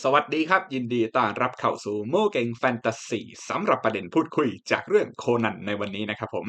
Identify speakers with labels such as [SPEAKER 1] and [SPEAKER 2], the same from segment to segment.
[SPEAKER 1] สวัสดีครับ ยินดีต้อนรับเข้าสู่โมเก่งแฟนตาซีสำหรับประเด็นพูดคุยจากเรื่องโคนันในวันนี้นะครับผม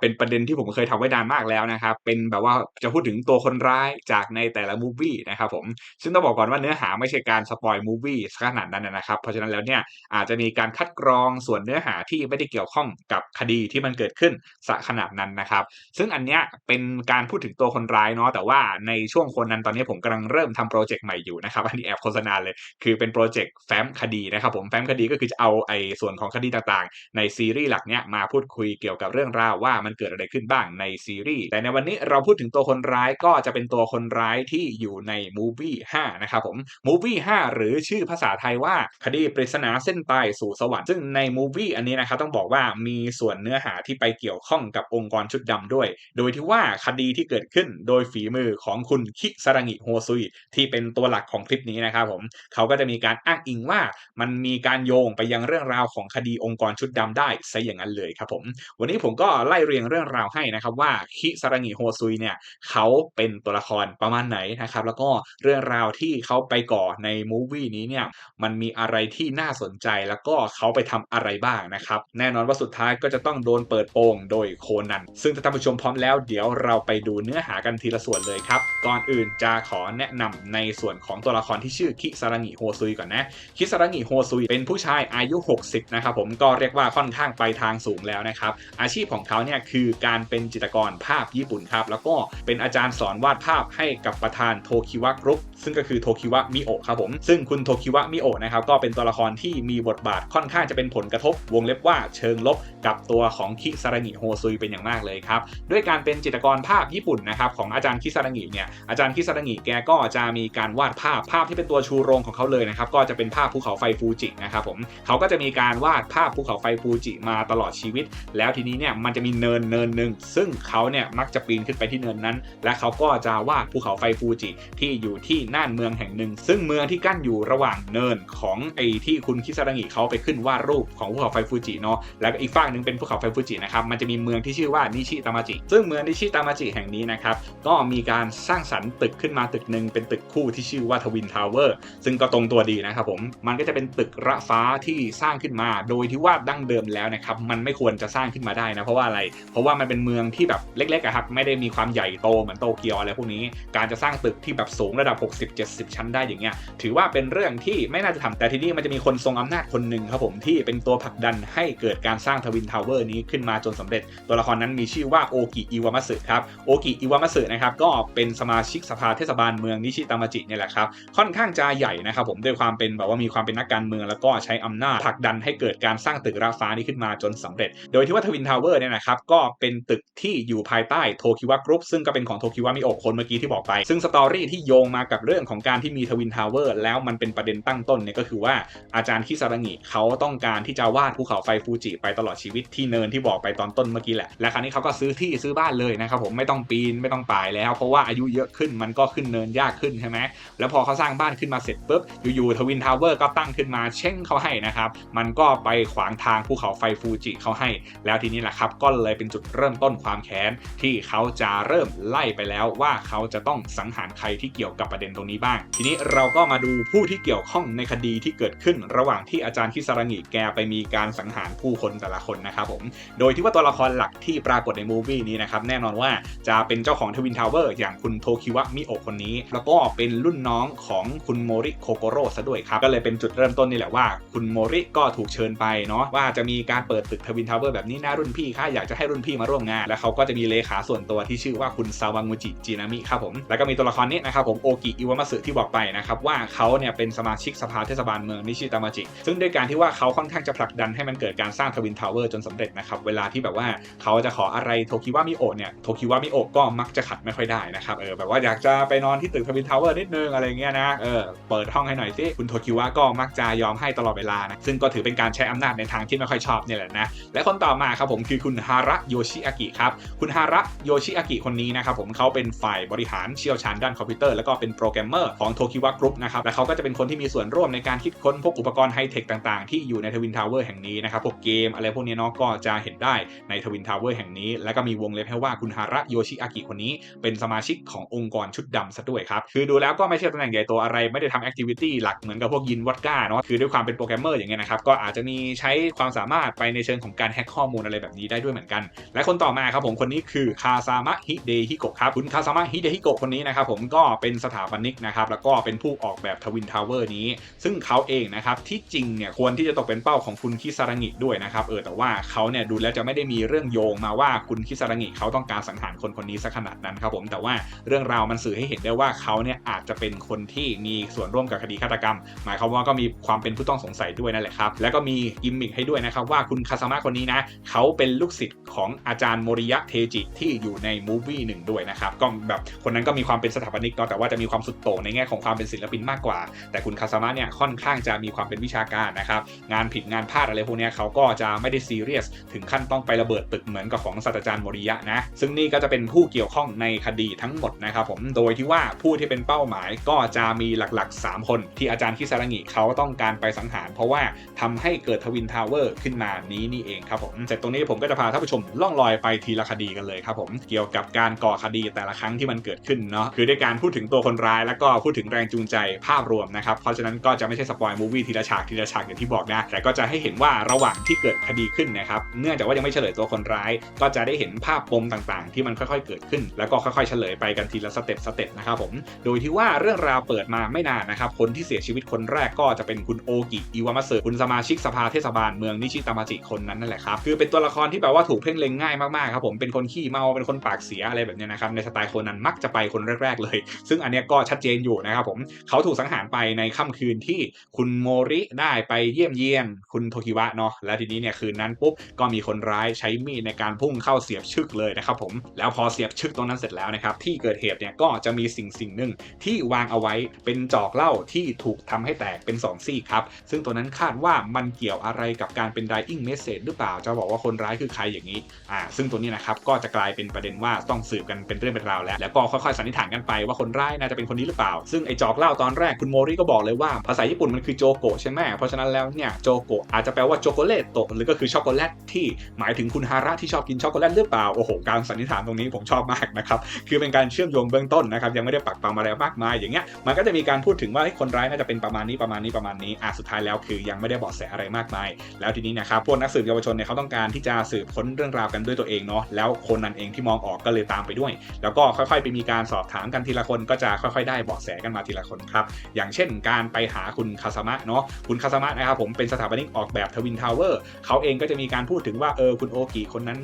[SPEAKER 1] เป็นประเด็นที่ผมเคยทำไว้นานมากแล้วนะครับ เป็นแบบว่าจะพูดถึงตัวคนร้ายจากในแต่ละมูฟวี่นะครับผมซึ่งต้องบอกก่อนว่าเนื้อหาไม่ใช่การสปอยมูฟวี่ขนาดนั้นนะครับ เพราะฉะนั้นแล้วเนี่ยอาจจะมีการคัดกรองส่วนเนื้อหาที่ไม่ได้เกี่ยวข้องกับคดีที่มันเกิดขึ้นสขนาดนั้นนะครับ ซึ่งอันเนี้ยเป็นการพูดถึงตัวคนร้ายเนาะแต่ว่าในช่วงโคนันตอนนี้ผมกำลังเริ่มทำโปรเจกต์ใหม่อยู่นะครับอันนี้แอบโฆษณาเลยคือเป็นโปรเจกต์แฟ้มคดีนะครับผมแฟ้มคดีก็คือจะเอาไอ้ส่วนของคดีต่างๆ ในซีรีส์หลักเนี้ยมาพูดคุยเกี่ยวกับเรื่องราวว่ามันเกิดอะไรขึ้นบ้างในซีรีส์แต่ในวันนี้เราพูดถึงตัวคนร้ายก็จะเป็นตัวคนร้ายที่อยู่ในมูฟี่5นะครับผมมูฟี่5หรือชื่อภาษาไทยว่าคดีปริศนาเส้นตายสู่สวรรค์ซึ่งในมูฟี่อันนี้นะครับต้องบอกว่ามีส่วนเนื้อหาที่ไปเกี่ยวข้องกับองค์กรชุดดำด้วย โดยที่ว่าคดีที่เกิดขึ้นโดยฝีมือของคุณคิซารังิโฮซุยที่เป็นตัวหลักของคลิปนี้นะครับผมเขาก็จะมีการอ้างอิงว่ามันมีการโยงไปยังเรื่องราวของคดีองค์กรชุดดำได้ซะอย่างนั้นเลยครับผม วันนี้ผมก็ไล่เรียงเรื่องราวให้นะครับว่าคิซารังิโฮซุยเนี่ยเขาเป็นตัวละครประมาณไหนนะครับ แล้วก็เรื่องราวที่เขาไปก่อในมูฟวี่นี้เนี่ยมันมีอะไรที่น่าสนใจแล้วก็เขาไปทำอะไรบ้างนะครับแน่นอนว่าสุดท้ายก็จะต้องโดนเปิดโปงโดยโคนัน ซึ่งถ้าท่านผู้ชมพร้อมแล้วเดี๋ยวเราไปดูเนื้อหากันทีละส่วนเลยครับ ก่อนอื่นจะขอแนะนำในส่วนของตัวละครที่ชื่อคิซารังิโฮซุยก่อนนะ คิซารังิโฮซุยเป็นผู้ชายอายุ 60 นะครับผมก็เรียกว่าค่อนข้างไปทางสูงแล้วนะครับ อาชีพของเขาเนี่ยคือการเป็นจิตรกรภาพญี่ปุ่นครับ แล้วก็เป็นอาจารย์สอนวาดภาพให้กับประธานโทคิวะกรุ๊ปซึ่งก็คือโทคิวะมิโอะครับผม ซึ่งคุณโทคิวะมิโอะนะครับก็เป็นตัวละครที่มีบทบาทค่อนข้างจะเป็นผลกระทบวงเล็บว่าเชิงลบกับตัวของคิซารังิโฮซุยเป็นอย่างมากเลยครับด้วยการเป็นจิตรกรภาพญี่ปุ่นนะครับของอาจารย์คิซารังิเนี่ยอาจารย์คิซารังิแกก็จะมีการวาดภาพภาพที่เป็นตัวชูโรงของเขาเลยนะครับก็จะเป็นภาพภูเขาไฟฟูจินะครับผมเขาก็จะมีการวาดภาพภูเขาไฟฟูจิมาตลอดชีวิต แล้วทีนี้เนี่ยมันจะมีเนินเนินหนึ่งซึ่งเขาเนี่ยมักจะปีนขึ้นไปที่เนินนั้น และเขาก็จะวาดภูเขาไฟฟูจิที่อยู่ที่น่านเมืองแห่งหนึ่ง ซึ่งเมืองที่กั้นอยู่ระหว่างเนินของไอ้ที่คุณคิซารังิเขาไปขึ้นวาดรูปของภูเขาไฟฟูจิเนาะแล้วก็อีกฝั่งหนึ่งเป็นภูเขาไฟฟูจินะครับมันจะมีเมืองที่ชื่อว่านิชิตามาจิ ซึ่งเมืองนิชิตามาจิแห่งนี้นะครับก็มีการสร้างสรรค์ตึกขึ้นมาตึกหนึ่งเป็นตึกคู่ที่ชื่อว่าทวินทาวเวอร์ซึ่งก็ตรงตัวดีนะครับผม มันก็จะเป็นตึกระฟ้าที่สร้างขึ้นมา โดยที่ว่าดั้งเดิมแล้วนะครับ มันไม่ควรจะสร้างขึ้นมาได้นะ เพราะว่าอะไร เพราะว่ามันเป็นเมืองที่แบบเล็กๆอะครับ ไม่ได้มีความใหญ่โตเหมือนโตเกียวอะไรพวกนี้ การจะสร้างตึกที่แบบสูงระดับ 60-70 ชั้นได้อย่างเงี้ย ถือว่าเป็นเรื่องที่ไม่น่าจะทำแต่ทีนี้มันจะมีคนทรงอำนาจคนหนึ่งครับผมที่เป็นตัวผลักดันให้เกิดการสร้างทวินทาวเวอร์นี้ขึ้นมาจนสำเร็จ ตัวละครนั้นมีชื่อว่าโอกิอิวามัสึครับ โอกิอิวามัสึนะครับ ก็เป็นสมาชิกสภาเทศบาลเมืองนิชิตามาจิเนี่ยแหละครับ ค่อนข้างจะใหญ่นะครับผมด้วยความเป็นแบบว่ามีความเป็นนักการเมืองแล้วก็ใช้อำนาจผลักดันให้เกิดการสร้างตึกระฟ้านี้ขึ้นมาจนสำเร็จ โดยที่ว่าทวินทาวเวอร์เนี่ยนะครับก็เป็นตึกที่อยู่ภายใต้โทคิวะกรุ๊ปซึ่งก็เป็นของโทคิวะมิโอคนเมื่อกี้ที่บอกไป ซึ่งสตอรี่ที่โยงมากับเรื่องของการที่มีทวินทาวเวอร์แล้วมันเป็นประเด็นตั้งต้นเนี่ยก็คือว่าอาจารย์คิซารังิเขาต้องการที่จะวาดภูเขาไฟฟูจิไปตลอดชีวิตที่เนินที่บอกไปตอนต้นเมื่อกี้แหละและคราวนี้เขาก็ซื้อที่ซื้อบ้านเลยนะครับผมไม่ต้องปีนไม่ต้องป่ายแล้ว เพราะว่าอายุเยอะขึ้นมันก็ขึ้นเนินยากขึ้นใช่ไหมแล้วพอเขาสร้างบ้านขึ้นมาเสร็จปุ๊บอยู่ๆทวินทาวเวอร์ก็ตั้งขึ้นมาเช่งเขาให้นะครับ มันก็ไปขวางทางภูเขาไฟฟูจิเขาให้ แล้วทีนี้แหละครับก็เลยเป็นจุดเริ่มต้นความแค้นที่เขาจะเริ่มไล่ไปแล้วว่าเขาจะต้องสังหารใครที่เกี่ยวกับประเด็นตรงนี้บ้าง ทีนี้เราก็มาดูผู้ที่เกี่ยวข้องในคดีที่เกิดขึ้น ระหว่างที่อาจารย์คิสารังิแกไปมีการสังหารผู้คนแต่ละคนนะครับผมโดยที่ว่าตัวละครหลักที่ปรากฏในมูวี่นี้นะครับแน่นอนว่าจะเป็นเจ้าของทวินทาวเวอร์อย่างคุณโทคิวะมิโอะคนนี้ แล้วก็เป็นรุ่นน้องของคุณโมริโคโกโร่ซะด้วยครับ ก็เลยเป็นจุดเริ่มต้นนี่แหละว่า คุณโมริก็ถูกเชิญไปเนาะว่าจะมีการเปิดตึกทวินทาวเวอร์แบบนี้นะรุ่นพี่ข้าอยากจะให้รุ่นพี่มาร่วมงาน แล้วเขาก็จะมีเลขาส่วนตัวที่ชื่อว่าคุณซาวางูจิจินามิครับผมแล้วก็มีตัวละครนี้นะครับผมโอกิอิวามาสึที่บอกไปนะครับว่าเขาเนี่ยเป็นสมาชิกสภาเทศบาลเมืองนิชิตามาจิซึ่งด้วยการที่ว่าเขาค่อนข้างจะผลักดันให้มันเกิดการสร้างทวินทาวเวอร์จนสำเร็จนะครับเวลาที่แบบว่าเขาจะขออะไรโทคิวะมิโอเนี่ยโทคิวะมิโอก็มักจะขัดไม่ค่อยได้นะครับเออแบบว่าอยากจะไปนอนที่ตึกทวินทาวเวอร์นิดนึงอะไรเงี้ยนะเออเปิดห้องให้หน่อยสิคุณโทคิวะก็มักจะยอมให้ตลอดเวลานะซึ่งก็ถือเป็นการใช้อำนาจในทางที่ไม่ค่อยชอบเนี่ยแหละนะและคนต่อมาครับผมคือคุณฮาระโยชิอากิครับคุณฮาระโยชิอากิคนนี้นะครับผมเขาเป็นฝ่ายบริหารเชี่ยวชาญด้านคอมพิวเตอร์แล้วก็เป็นโปรแกรมเมอร์ของโทคิวะกรุ๊ปนะครับและเขาก็จะเป็นคนที่มีส่วนร่วมในการคิดค้นพวกอุปกรณ์ไฮเทคต่างๆ ที่อยู่ในทวินทาวเวอร์แห่งนี้นะครับพวกเกมอะไรพวกนี้เนาะก็จะเห็นได้ในทวินทาวเวอร์แห่งนี้ แล้วก็มีวงเล็บให้ว่าคุณฮาระโยชิอากิคนนี้ เป็นสมาชิกขององค์กรชุดดำซะด้วยครับคือดูแล้วก็ไม่ใช่ตำแหน่งใหญ่โตอะไรไม่ได้ทำแอคทิวิตี้หลักเหมือนกับพวกยินวอดก้าเนาะคือด้วยความเป็นโปรแกรมเมอร์อย่างเงี้ยนะครับก็อาจจะมีใช้ความสามารถไปในเชิงของการแฮ็กข้อมูลอะไรแบบนี้ได้ด้วยเหมือนกัน และคนต่อมาครับผมคนนี้คือคาซามะฮิเดฮิโกะครับคุณคาซามะฮิเดฮิโกะคนนี้นะครับผมก็เป็นสถาปนิกนะครับแล้วก็เป็นผู้ออกแบบทวินทาวเวอร์นี้ ซึ่งเขาเองนะครับที่จริงเนี่ยควรที่จะตกเป็นเป้าของคุณคิซารังิด้วยนะครับเออแต่ว่าเขาเนี่ยดูแล้วจะไม่ได้มีเรื่องโยงมาว่าคุณคิซารังิเขาต้องการสังหารคนคนนี้สักขนาดนั้นครับผมแต่ว่าเรื่องราวมันสื่อให้เห็นได้ว่าเขาเนี่ยอาจจะเป็นคนที่มีส่วนร่วมกับคดีฆาตกรรม หมายความว่าก็มีความเป็นผู้ต้องสงสัยด้วยนั่นแหละครับ แล้วก็มีกิมมิคให้ด้วยนะครับว่าคุณคาซามะคนนี้นะเขาเป็นลูกศิษย์ของอาจารย์โมริยะเทจิที่อยู่ในมูฟวี่หนึ่งด้วยนะครับก็แบบคนนั้นก็มีความเป็นสถาปนิกเนาะแต่ว่าจะมีความสุดโต่งในแง่ของความเป็นศิลปินมากกว่า แต่คุณคาซามะเนี่ยค่อนข้างจะมีความเป็นวิชาการนะครับงานผิดงานพลาดอะไรพวกนี้เขาก็จะไม่ได้ซีเรียสถึงขั้นต้องไประเบิดตึกเหมือนกับของศาสตราจารย์โมริยะนะซึ่งนี่ก็จะเป็นผู้เกี่ยวข้องในคดีทั้งหมดนะครับผมโดยที่ว่าผู้ที่เป็นเป้าหมายก็จะมีหลักๆ 3คนที่อาจารย์คิซารังิเขาต้องการไปสังหาร เพราะว่าทำให้เกิดทวินทาวเวอร์ขึ้นมานี้นี่เองครับผมเสร็จตรงนี้ผมก็จะพาท่านผู้ชมล่องลอยไปทีละคดีกันเลยครับผมเกี่ยวกับการก่อคดีแต่ละครั้งที่มันเกิดขึ้นเนาะคือด้วยการพูดถึงตัวคนร้ายแล้วก็พูดถึงแรงจูงใจภาพรวมนะครับเพราะฉะนั้นก็จะไม่ใช่สปอยมูวี่ทีละฉากทีละฉากอย่างที่บอกนะแต่ก็จะให้เห็นว่าระหว่างที่เกิดคดีขึ้นนะครับเนื่องจากว่ายังไม่เฉลยตัวคนร้าย ก็จะได้เห็นภาพปมต่างๆ ที่มันค่อยๆเกิดขึ้น แล้วก็ค่อยๆเฉลยไปกันทีละสเต็ปสเต็ปนะครับผมโดยที่ว่าเรื่องราวเปิดมาไม่นานนะครับคนที่เสียชีวิตคนแรกก็จะเป็นคุณโอกิอิวามาเซอคุณสมาชิกสภาเทศบาลเมืองนิชิตามาจิคนนั้นนั่นแหละครับคือเป็นตัวละครที่แบบว่าถูกเพ่งเล็งง่ายมากๆครับผมเป็นคนขี้เมาเป็นคนปากเสียอะไรแบบนี้นะครับในสไตล์คนนั้นมักจะไปคนแรกๆเลย ซึ่งอันนี้ก็ชัดเจนอยู่นะครับผมเขาถูกสังหารไปในค่ำคืนที่คุณโมริได้ไปเยี่ยมเยียนคุณโทคิวะเนาะแล้วทีนี้เนี่ยคืนนั้นปุ๊บก็มีคนร้ายใช้มีดในการพุ่งเข้าเสียบชึกเลยนะครับผมแล้วพอเสียบชึกตรงนั้นเสร็จแล้วนะครับที่เกิดเหตุเนี่ยก็จะมีสิ่งสิ่งหนึ่งที่วางเอาไว้เป็นจอกเหล้าที่ถูกทำให้แตกเป็น 2 ซี่ครับ ซึ่งตัวนั้นคาดว่ามันเกี่ยวอะไรกับการเป็น dying message หรือเปล่า จะบอกว่าคนร้ายคือใครอย่างนี้อ่าซึ่งตัวนี้นะครับก็จะกลายเป็นประเด็นว่าต้องสืบกันเป็นเรื่องเป็นราวแล้ว แล้วก็ค่อยๆสันนิษฐานกันไปว่าคนร้ายน่าจะเป็นคนนี้หรือเปล่า ซึ่งไอ้จอกเล้าตอนแรกคุณโมริก็บอกเลยว่าภาษาญี่ปุ่นมันคือโจโกใช่ไหมเพราะฉะนั้นแล้วเนี่ยโจโกอาจจะแปลว่าโจโกเลตโตหรือก็คือช็อกโกแลตที่หมายถึงคุณฮาระที่ชอบกินช็อกโกแลตหรือเปล่าโอ้โหการสันนิษฐานตรงนี้ผมชอบมากนะครับคือเป็นการเชื่อมโยงเบื้องต้นนะครับยังไม่ได้ปักปำอะไรมากมายอย่างเงี้ยมันก็จะมีการพูดถึงว่าคนร้ายน่าจะเป็นประมาณนี้ประมาณนี้ประมาณนี้อะสุดท้ายแล้วคือยังไม่ได้บาะแสอะไรมากมาย แล้วทีนี้นะครับพวกนักสืบเยาวชนเนี่ยเขาต้องการที่จะสืบค้นเรื่องราวกันด้วยตัวเองเนาะแล้วคนนั้นเองที่มองออกก็เลยตามไปด้วย แล้วก็ค่อยๆ ไปมีการสอบถามกันทีละคนก็จะค่อยๆ ได้บาะแสกันมาทีละคนครับอย่างเช่น การไปหาคุณคาซามะเนาะคุณคาซามะนะครับผมเป็นสถาปนิกออกแบบทวินทาวเวอร์เขาเองก็จะมีการพูดถึงว่าเออคุณโอกิคนนั้น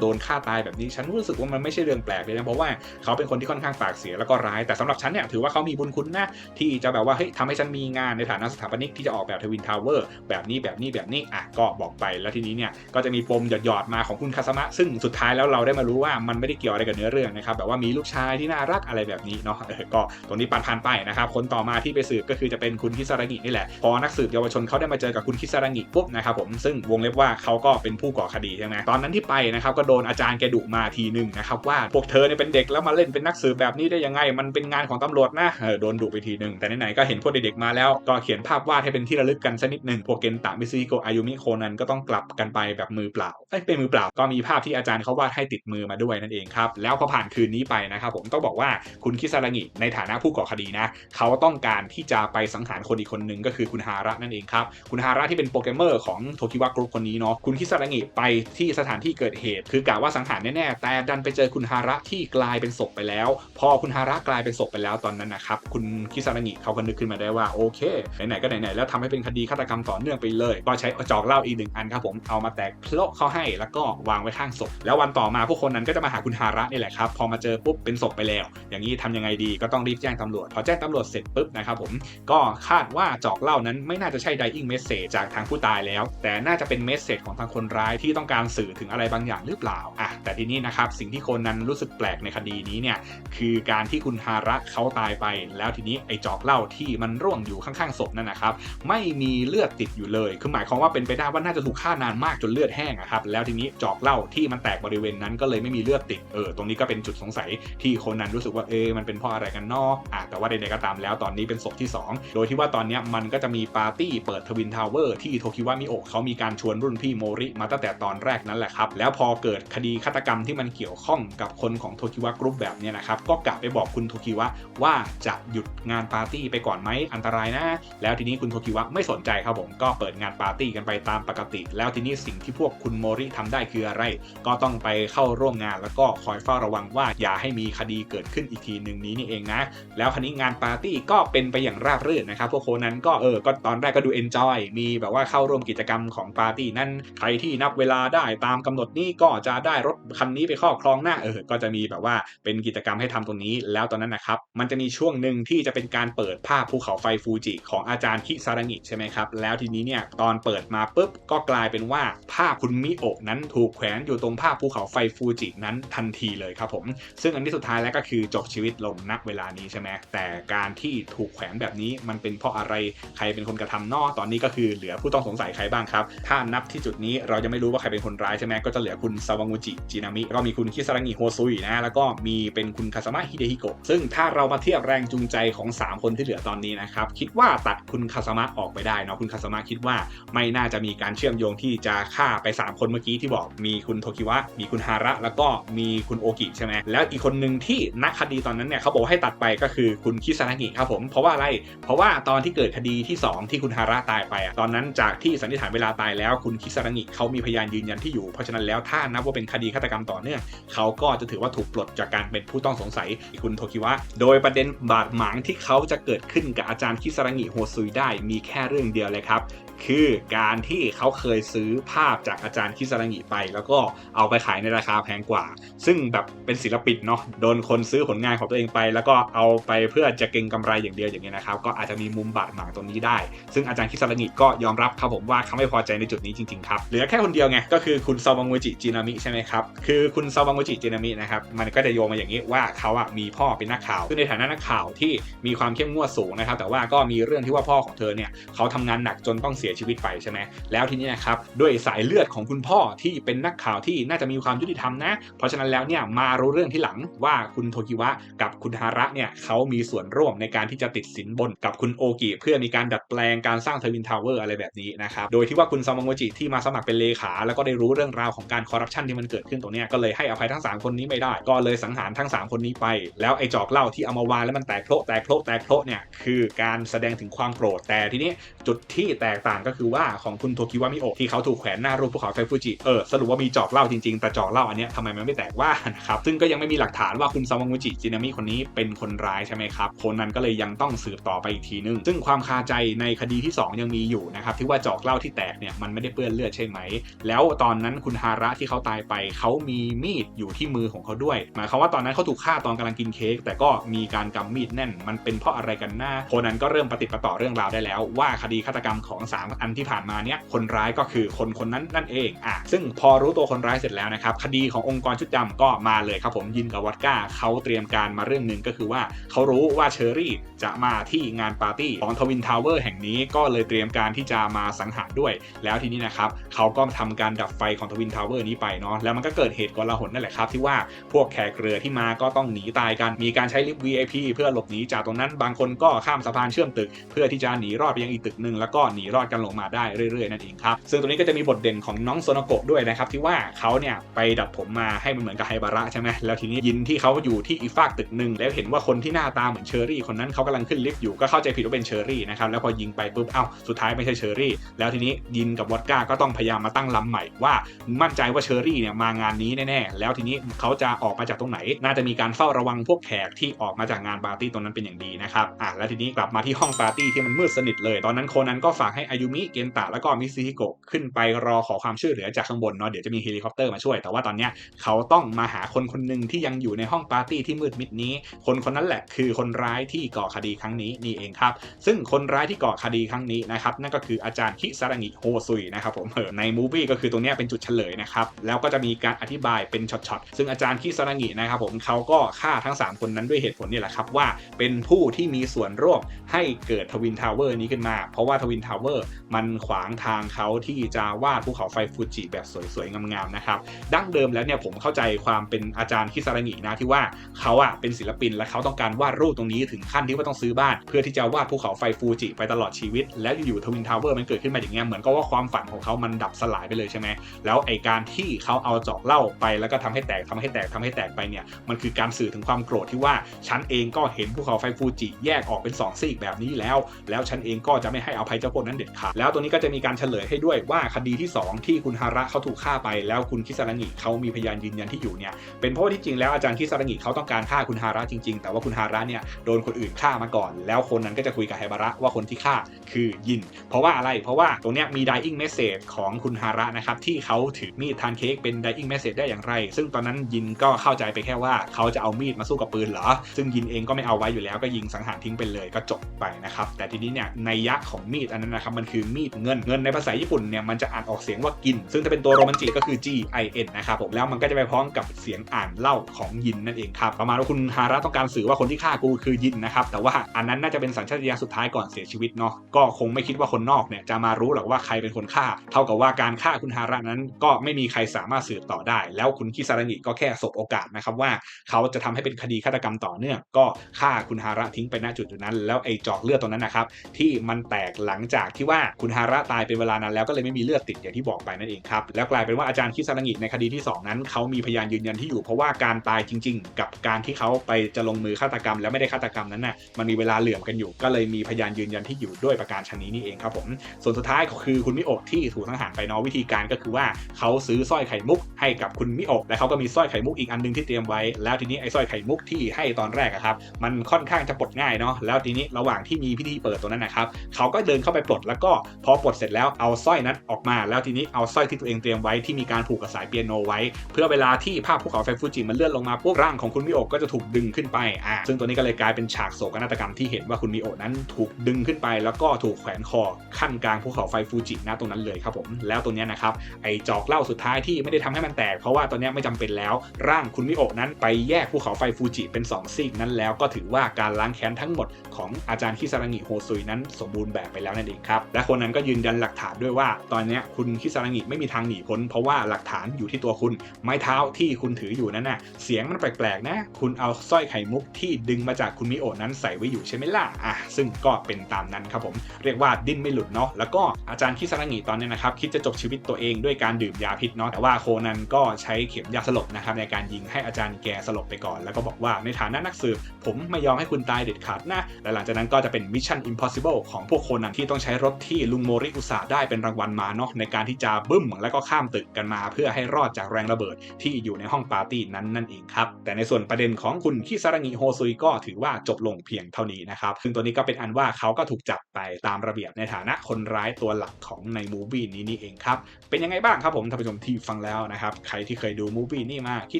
[SPEAKER 1] โดนฆ่าตายแบบนี้ฉันรู้สึกว่ามันไม่ใช่เรื่องแปลกเลยนะเพราะว่าเขาเป็นคนที่ค่อนข้างปากเสียแล้วก็ร้ายแต่สำหรับฉันเนี่ยถือว่าเขามีบุญคุณนะที่จะแบบว่าเฮ้ยทำให้ฉันมีงานในฐานะสถาปนิกที่จะออกแบบทวินทาวเวอร์แบบนี้แบบนี้แบบนี้อะก็บอกไปแล้วทีนี้เนี่ยก็จะมีปมหยอดๆมาของคุณคาซามะ ซึ่งสุดท้ายแล้วเราได้มารู้ว่ามันไม่ได้เกี่ยวอะไรกับเนื้อเรื่องนะครับแบบว่ามีลูกชายที่น่ารักอะไรแบบนี้เนาะเออก็ตรงนี้ปันผ่านไปนะครับคนต่อมาที่ไปสืบก็คือจะเป็นคุณคิซารางินี่แหละพอนักสืบเยาวชนเขาได้มาเจอกับคุณคิซารางิปุ๊บนะครับผมซึ่งวงเล็บว่าเขาก็เป็นผู้ก่อคดีใช่ไหมตอนนั้นที่ไปนะครับก็โดนอาจารย์แกดุมาทีหนึ่งนะครับว่าพวกเธอเนี่ยเป็นเด็กแล้วมาเล่นเป็นนักสืบแบบนี้ได้ยังไง มันเป็นงานของตำรวจนะโดนดุไปทีหนึ่งแต่ไหนๆก็เห็นพวกเด็กๆมาแล้ว ก็เขียนภาพวาดให้เป็นที่ระลึกกันสักนิดหนึ่งพวกเกนตะมิซุฮิโกอายุมิโคนันก็ต้องกลับกันไปแบบมือเปล่าเอ้ยเป็นมือเปล่าก็มีภาพที่อาจารย์เขาวาดให้ติดมือมาด้วยนั่นเองครับแล้วพอผ่านคืนนี้ไปนะครับผมต้องบอกว่าคุณคิซารางิในฐานะผู้ก่อคดีนะเขาต้องการที่จะไปสังหารคนอีกคนหนึ่งก็คือคุณฮาระนั่นเองครับคุณฮาระที่เป็นโปรแกรมเมอร์ของโทคิวะกรุ๊ปคนนี้เนาะคุณคิซารางิไปที่สถานที่เกิดเหตุ คือกะว่าสังหารแน่ๆแต่ดันไปเจอคุณฮาระที่กลายเป็นศพไปแล้ว พอคุณฮาระกลายเป็นศพไปแล้วตอนนั้นนะครับคุณคิซารางิเขาก็นึกขึ้นมาได้ว่าโอเคไหนๆก็ไหนๆแล้วทำให้เป็นคดีฆาตกรรมต่อเนื่องไปเลย ก็ใช้จอกเหล้าอีกหนึ่งอันครับผมเอามาแตกเพลาะเขาให้แล้วก็วางไว้ข้างศพแล้ววันต่อมาพวกคนนั้นก็จะมาหาคุณฮาระนี่แหละครับพอมาเจอปุ๊บเป็นศพไปแล้ว อย่างนี้ทำยังไงดีก็ต้องรีบแจ้งตำรวจพอแจ้งตำรวจเสร็จปุ๊บนะครับผมก็คาดว่าจอกเหล้านั้นไม่น่าจะใช่ dying message จากทางผู้ตายแล้ว แต่น่าจะเป็นเมสเซจของทางคนร้ายที่ต้องการสื่อถึงอะไรบางอย่างหรือเปล่าอะแต่ทีนี้นะครับสิ่งที่คนนั้นรู้สึกแปลกในคดีนี้เนี่ยคือการที่คุณฮาระเขาตายไป แล้วทีนี้ไอ้จอกเหล้าที่มันร่วงอยู่ข้างๆศพนั่นนะครับ ไม่มีเลือดติดอยู่เลย คือหมายความว่าเป็นไปได้ว่าน่าจะถูกฆ่านานมากจนเลือดแห้งอะครับ แล้วทีนี้จอกเหล้าที่มันแตกบริเวณนั้นก็เลยไม่มีเลือดติด เออ ตรงนี้ก็เป็นจุดสงสัยที่คนนั้นรู้สึกว่า เออมันเป็นเพราะอะไรกันเนอะอะแต่ว่าใดๆก็ตามแล้วตอนนี้เป็นศพที่ 2 โดยที่ว่าตอนนี้มันก็จะมีปาร์ตี้เปิดทวินทาวเวอร์ที่โทคิวะมิโอะเขามีการชวนรุ่นพี่โมริมาตั้งแต่ตอนแรกนั้นแหละครับ แล้วพอเกิดคดีฆาตกรรมที่มันเกี่ยวข้องกับคนของโทคิวะกรุ๊ปแบบนี้นะครับ ก็กลับไปบอกคุณโทคิวะว่าจะหยุดงานปาร์ตี้ไปก่อนไหมอันตรายนะ แล้วทีนี้คุณโทคิวะไม่สนใจครับผมก็เปิดงานปาร์ตี้กันไปตามปกติ แล้วทีนี้สิ่งที่พวกคุณโมริทำได้คืออะไร ก็ต้องไปเข้าร่วมงานแล้วก็คอยเฝ้าระวังว่าอย่าให้มีคดีเกิดขึ้นอีกทีหนึ่งนี้นี่เองนะ แล้วคันนี้งานปาร์ตี้ก็เป็นไปอย่างราบรื่นนะครับพวกโคนั้นก็เออก็ตอนแรกก็ดูเอนจอยมีแบบว่าเข้าร่วมกิจกรรมของปาร์ตี้นั้นใครที่นับเวลาได้ตามกำหนดนี้ก็จะได้รถคันนี้ไปครอบครองหน้าเออก็จะมีแบบว่าเป็นกิจกรรมให้ทำตรงนี้ แล้วตอนนั้นนะครับมันจะมีช่วงหนึ่งที่จะเป็นการเปิดภาพภูเขาไฟฟูจิของอาจารย์คิซารังิใช่ไหมครับ แล้วทีนี้เนี่ยตอนเปิดมาปุ๊บก็กลายเป็นว่าภาพคุณมิโอะนั้นถูกแขวนอยู่ตรงภาพภูเขาไฟฟูจินั้นทันทีเลยครับผม ซึ่งอันที่สุดท้ายแล้วก็คือจบชีวิตลงณเวลานี้ใช่ไหมแต่การที่ถูกแขวนแบบนี้มันเป็นเพราะอะไรใครเป็นคนกระทำนอกตอนนี้ก็คือเหลือผู้ต้องสงสัยใครบ้างครับถ้านับที่จุดนี้เราจะไม่รู้ว่าใครเป็นคนร้ายใช่ไหมก็จะเหลือคุณซาวางูจิจินามิก็มีคุณคิซารังิโฮซุยนะแล้วก็มีเป็นคุณคาซามะฮิเดฮิโกะซึ่งถ้าเรามาเทียบแรงจูงใจของ 3 คนที่เหลือตอนนี้นะครับ คิดว่าตัดคุณคาซามะออกไปได้เนาะคุณคาซามะคิดว่าไม่น่าจะมีการเชื่อมโยงที่จะฆ่าไป 3 คนเมื่อกี้ที่บอกมีคุณโทคิวะมีคุณฮาระ แล้วก็มีคุณโอกิใช่ไหมแล้วอีกคนหนึ่งที่นักคดีตอนนั้นเนี่ยเขาบอกให้ตัดไปก็คือคุณคิซารังิครับผมเพราะว่าอะไรเพราะว่าตอนที่เกิดคดีที่ 2 ที่คุณฮาระตายไปอะตอนนั้นจากที่สันนิษฐานเวลาตายแล้ว คุณคิซารังิเขามีพยานยืนยันที่อยู่เพราะฉะนั้นแล้วถ้านับว่าเป็นคดีฆาตกรรมต่อเนื่องเขาก็จะถือว่าถูกปลดจากการเป็นผู้ต้องสงสัยคุณโทคิวะโดยประเด็นบาดหมางที่เขาจะเกิดเกิดขึ้นกับอาจารย์คิซารังิโฮซุยได้มีแค่เรื่องเดียวเลยครับ คือการที่เขาเคยซื้อภาพจากอาจารย์คิซารังิไป แล้วก็เอาไปขายในราคาแพงกว่า ซึ่งแบบเป็นศิลปินเนาะโดนคนซื้อผลงานของตัวเองไป แล้วก็เอาไปเพื่อจะเก็งกำไรอย่างเดียวอย่างเงี้ยนะครับก็อาจจะมีมุมบาดหมางตรงนี้ได้ ซึ่งอาจารย์คิซารังิก็ยอมรับครับผมว่าเขาไม่พอใจในจุดนี้จริงๆครับเหลือแค่คนเดียวไงก็คือคุณซาวางูจิจินามิใช่ไหมครับคือคุณซาวางูจิจินามินะครับมันก็จะโยงมาอย่างนี้ว่าเขาอะมีพ่อเป็นนักข่าวซึ่งในฐานะนักข่าวที่มีความเข้มงวดสูงนะครับแต่ว่าก็มีเรื่องที่ว่าพ่อของเธอเนี่ยเขาทำงานหนักจนต้องเสียชีวิตไปใช่ไหมแล้วทีนี้นะครับด้วยสายเลือดของคุณพ่อที่เป็นนักข่าวที่น่าจะมีความยุติธรรมนะ เพราะฉะนั้นแล้วเนี่ยมารู้เรื่องที่หลังว่าคุณโทคิวะกับคุณฮาระเนี่ยเขามีส่วนร่วมในการที่จะติดสินบนกับคุณโอกิเพื่อมีการดัดแปลงการสร้างเทอร์มินทาวเวอร์อะไรแบบนี้นะครับโดยที่ว่าคุณซามองโงจิที่มาสมัครเป็นเลขาแล้วก็ได้รู้เรื่องราวของการคอร์รัปชันที่มันเกิดขึ้นตรงเนี้ยก็เลยให้อภัยทั้ง 3 คนนี้ไม่ได้ ก็เลยสังหารทั้ง 3 คนนี้ไป แล้วไอ้จอกเหล้าที่เอามาวางแล้วมันแตกโพะแตกโพะแตกโพะเนี่ยคือการแสดงถึงความโกรธแต่ทีนี้จุดที่แตกต่างก็คือว่าของคุณโทคิวะมิโอะที่เขาถูกแขวนหน้ารูปภูเขาไฟฟูจิเออสรุปว่ามีจอกเหล้าจริงๆ แต่จอกเหล้าอันเนี้ยทำไมมันไม่แตกว่านะครับซึ่งก็ยังไม่มีหลักฐานว่าคุณซาวางูจิจินามิคนนี้เป็นคนร้ายใช่ไหมครับคนนั้นก็เลยยังต้องสืบต่อไปอีกทีนึง ซึ่งความคาใจในคดีที่ 2 ยังมีอยู่นะครับที่ว่าจอกเหล้าที่แตกเนี่ยมันไม่ได้เปื้อนเลือดใช่ไหม แล้วตอนนั้นคุณฮาระที่เขาตายไปเขามีมีดอยู่ที่มือของเขาด้วยหมายความว่าตอนนั้นเขาถูกฆ่าตอนกำลังกินเค้กแต่ก็มีการกำมีดแน่น มันเป็นเพราะอะไรกันหน้าคนนั้นก็เริ่มปฏิปต่อเรื่องราวได้แล้วว่าคดีฆาตกรรมของสามอันที่ผ่านมาเนี่ยคนร้ายก็คือคนคนนั้นนั่นเองอะซึ่งพอรู้ตัวคนร้ายเสร็จแล้วนะครับคดีขององค์กรชุดดำก็มาเลยครับผมยินกับวัดก้าเขาเตรียมการมาเรื่องหนึ่งก็คือว่าเขารู้ว่าเชอรี่จะมาที่งานปาร์ตี้ของทวินทาวเวอร์แห่งนี้ก็เลยเตรียมการที่จะมาสังหารด้วย แล้วทีนี้นะครับเขาก็ทำการดับไฟของทวินทาวเวอร์นี้ไปเนาะแล้วมันก็เกิดเหตุกลาหลนั่นแหละครับที่ว่าพวกแขกเรือที่มาก็ต้องหนีตายกันมีการใช้ลิฟต์ VIP เพื่อหลบหนีจากตรงนั้นบางคนก็ข้ามสะพานเชื่อมตึก เพื่อที่จะหนีรอดไปยังอีกตึกหนึ่งแล้วก็หนีรอดกันลงมาได้เรื่อยๆนั่นเองครับซึ่งตรงนี้ก็จะมีบทเด่นของน้องโซนโกะด้วยนะครับที่ว่าเขาเนี่ยไปดัดผมมาให้มันเหมือนกับไฮบาระใช่ไหมแล้วทีนี้ยินที่เขาอยู่ที่อีกฝากตึกหนึ่งแล้วเห็นว่าคนที่หน้าตาเหมือนเชอรี่คนนั้นเขากำลังขึ้นลิฟต์อยู่ก็เข้าใจผิดว่าเป็นเชอรี่นะครับแล้วพอยิงไปปุ๊บเอ้าสุดท้ายไม่ใช่เชอรี่ แล้วทีนี้ยินกับวอดก้าก็ต้องพยายามมาตั้งลำใหม่ว่ามั่นใจว่าเชอรี่เนี่ยมางานนี้แน่ๆแล้วทีนี้เขาจะออกมาจากตรงไหน น่าจะมีการเฝ้าระวังพวกแขกที่ออกมาจากงานปาร์ตี้ตรงนั้นเป็นอย่างดีนะครับอะแล้วทีนี้กลับมาที่ห้องปาร์ตี้ที่มันมืดสนิทเลย ตอนนั้นโคนันก็ฝากให้อายุมิเกนตะแล้วก็มิซิฮิโกะขึ้นไปรอขอความช่วยเหลือจากข้างบนเนาะเดี๋ยวจะมีเฮลิคอปเตอร์มาช่วย แต่ว่าตอนเนี้ยเขาต้องมาหาคนคนหนึ่งที่ยังอยู่ในห้องปาร์ตี้ที่มืดมิดนี้ คนคนนั้นแหละคือคนร้ายที่ก่อคดีครั้งนี้นี่เองครับ ซึ่งคนร้ายที่ก่อคดีครั้งนี้นะครับนั่นก็คืออาจารย์คิซารังิโฮซุยนะครับผมเออในมูฟี่ก็คือตรงเนี้ยเป็นจุดเฉลยนะครับแล้วก็จะมีการอธิบายเป็นช็อตๆซึ่งอาจารย์คิซารังินะครับผมเขาก็ฆ่าทั้ง 3 คนนั้นด้วยเหตุผลนี่แหละครับว่าเป็นผู้ที่มีส่วนร่วมให้เกิดทวินทาวเวอร์นี้ขึ้นมา เพราะว่าทวินทาวเวอร์มันขวางทางเขาที่จะวาดภูเขาไฟฟูจิแบบสวยๆ งามๆนะครับ ดั้งเดิมแล้วเนี่ยผมเข้าใจความเป็นอาจารย์คิซารังินะที่ว่าเขาอะเป็นศิลปินและเขาต้องการวาดรูปตรงนี้ถึงขั้นที่ว่าต้องซื้อบ้าน เพื่อที่จะวาดภูเขาไฟฟูจิไปตลอดชีวิต แล้วอยู่ๆทวินทาวเวอร์มันเกิดขึ้นมาอย่างเงี้ยเหมือนกับว่าความฝันของเขามันดับสลายไปเลยใช่ไหมแล้วไอการที่เขาเอาจาะเล้าไปแล้วก็ทำให้แตกทำให้แตกทำให้แตกไปเนี่ยมันคือการสื่อถึงความโกรธที่ว่าฉันเองก็เห็นภูเขาไฟฟูจิแยกกออกเป็น2ซีกแบบนี้แล้ว แล้วฉันเองก็จะไม่ให้อภัยเจ้าพวกนั้นเด็ดขาดแล้วตัวนี้ก็จะมีการเฉลยให้ด้วยว่าคดีที่ 2 ที่คุณฮาระเขาถูกฆ่าไป แล้วคุณคิสารางิเขามีพยานยืนยันที่อยู่เนี่ยเป็นเพราะว่าที่จริงแล้วอาจารย์คิสารางิเขาต้องการฆ่าคุณฮาระจริงๆ แต่ว่าคุณฮาระเนี่ยโดนคนอื่นฆ่ามาก่อน แล้วคนนั้นก็จะคุยกับไฮบาระว่าคนที่ฆ่าคือยิน เพราะว่าอะไรเพราะว่าตรงเนี้ยมี dying message ของคุณฮาระนะครับที่เขาถือมีดทานเค้กเป็น dying message ได้อย่างไร ซึ่งตอนนั้นยินก็เข้าใจไปแค่ว่าเขาจะเอามีดมาสู้กับปืนเหรอ ซึ่งยินเองก็ไม่เอาไว้อยู่แล้วก็ยิงสังหารทิ้งไปเลยก็จบไปนะครับแต่ทีนี้เนี่ยในยะของมีดอันนั้นนะครับมันคือมีดเงินเงินในภาษาญี่ปุ่นเนี่ยมันจะอ่านออกเสียงว่ากิน ซึ่งถ้าเป็นตัวโรมันจิก็คือ G I N นะครับผมแล้วมันก็จะไปพร้อมกับเสียงอ่านเล่าของยินนั่นเองครับประมาณว่าคุณฮาระต้องการสื่อว่าคนที่ฆ่ากูคือยินนะครับแต่ว่าอันนั้นน่าจะเป็นสัญชาตญาณสุดท้ายก่อนเสียชีวิตเนาะก็คงไม่คิดว่าคนนอกเนี่ยจะมารู้หรอกว่าใครเป็นคนฆ่า เท่ากับว่าการฆ่าคุณฮาระนั้น ก็ไม่มีใครสามารถสืบต่อได้ แล้วคุณคิซารางิก็แค่สบโอกาสนะครับว่าเขาจะทำให้เป็นคดีฆาตกรรมต่อเนื่องก็ฆ่าคุณฮาระทิ้งไปณจุดนั้น แล้วไอ้จอกเลือดตรงนั้นนะครับที่มันแตกหลังจากที่ว่าคุณฮาระตายเป็นเวลานานแล้วก็เลยไม่มีเลือดติดอย่างที่บอกไปนั่นเองครับแล้วกลายเป็นว่าอาจารย์คิซารางิในคดีที่สองนั้นเขามีพยานยืนยันที่อยู่เพราะว่าการตายจริง ๆ กับการที่เขาไปจะลงมือฆาตกรรม แล้วไม่ได้ฆาตกรรมนั้นน่ะมันมีเวลาเหลื่อมกันอยู่ ก็เลยมีพยานยืนยันที่อยู่ด้วยประการชนนี้นี่เองครับผมส่วนสุดท้ายก็คือคุณมิโอะที่ถูกสังหารไปเนาะวิธีการก็คือว่าเขาซื้อสร้อยไข่มุกให้กับคุณมิโอะและเขาก็มีสร้อยไข่มุกอีกอันหนึงที่เตรียมไว้ แล้วทีนี้ไอ้สร้อยไข่มุกที่ให้ตอนแรกอะครับมันค่อนข้างจะปลดง่ายเนาะแล้วทีนี้ระหว่างที่มีพิธีเปิดตัวนั้นนะครับเขาก็เดินเข้าไปปลดแล้วก็พอปลดเสร็จแล้วเอาสร้อยนั้นออกมา แล้วทีนี้เอาสร้อยที่ตัวเองเตรียมไว้ที่มีการผูกกับสายเปียโนไว้ เพื่อเวลาที่ภาพภูเขาไฟฟูจิมันเลื่อนลงมาปุ๊บร่างของคุณมิโอะก็จะถูกดึงขึ้นไปอ่าซึ่งตัวนี้ก็เลยกลายเป็นฉากโศกนาฏกรรมที่เห็นว่าคุณมิโอะนั้นถูกดึงขึ้นไป แล้วก็ถูกแขวนคอขั้นกลางภูเขาไฟฟูจินะตรงนั้นเลยครับผมแล้วตัวนี้นะครับไอจอกเล้าสุดท้ายที่ไม่ได้ทำให้มันแตกเพราะว่าตัวเนี้ไม่จำเป็นแล้วร่างคุณมิโอะนั้นไปแยกภูเขาไฟฟูจิเป็น 2 ซีกนั้นแล้วก็ถือว่าการล้างแค้นทั้งหมดของอาจารย์คิซารางิโฮซุยนั้นสมบูรณ์แบบไปแล้วนั่นเองครับและคนนั้นก็ยืนยันหลักฐานด้วยว่า ตอนนี้คุณคิซารางิไม่มีทางหนีพ้น เพราะว่าหลักฐานอยู่ที่ตัวคุณ ไม้เท้าที่คุณถืออยู่นั้นน่ะเสียงมันแปลกๆนะ คุณเอาสร้อยไข่มุกที่ดึงมาจากคุณมิโอนั้นใส่ไว้อยู่ใช่ไหมล่ะอะซึ่งก็เป็นตามนั้นครับผม เรียกว่าดิ้นไม่หลุดเนาะแล้วก็อาจารย์คิซารางิตอนนี้นะครับคิดจะจบชีวิตตัวเองด้วยการดื่มยาพิษเนาะแต่ว่าโคนันก็ใช้เข็มยาสลบนะครับในการยิงให้อาจารย์แกสลบไปก่อน แล้วก็บอกว่าในฐานะนักสืบผมไม่ยอมให้คุณตายเด็ดขาดนะและหลังจากนั้นก็จะเป็นมิชชั่นอิมพอสิเบิลของพวกโคนันที่ต้องใช้รถที่ลุงโมริอุสาได้เป็นรางวัลมาเนาะในการที่จะบึ้มแล้วก็ข้ามตึกกันมา เพื่อให้รอดจากแรงระเบิดที่อยู่ในห้องปาร์ตี้นั้นนั่นเองครับ แต่ในส่วนประเด็นของคุณคิซารางิโฮซุยก็ถือว่าจบลงเพียงเท่านี้นะครับซึ่งตัวนี้ก็เป็นอันว่าเขาก็ถูกจับไปตามระเบียบในฐานะคนร้ายตัวหลักของในมูฟี่นี้นี่เองครับเป็นยังไงบ้างครับผมท่านผู้ชมที่ฟังแล้วนะครับใครที่เคยดูมูฟี่นี่มาคิ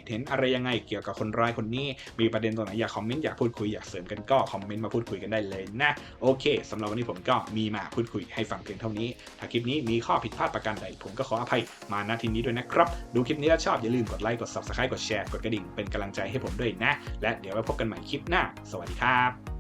[SPEAKER 1] ดเห็นอะไรยังไงเกี่ยวกับคนร้ายคนนี้ มีประเด็นตรงไหนอยากคอมเมนต์อยากพูดคุยอยากเสริมกันก็คอมเมนต์มาพูดคุยกันได้เลยนะโอเคสำหรับวันนี้ผมก็มีมาพูดคุยให้ฟังเพียงเท่านี้ ถ้าคลิปนี้มีข้อผิดพลาดประการใด ผมก็ขออภัยมาณที่นี้ด้วยนะครับ ดูคลิปนี้แล้วชอบอย่าลืมกดไลค์ กด subscribe กดแชร์ กดกระดิ่ง เป็นกำลังใจให้ผมด้วยนะ และเดี๋ยวไว้พบกันใหม่คลิปหน้า สวัสดีครับ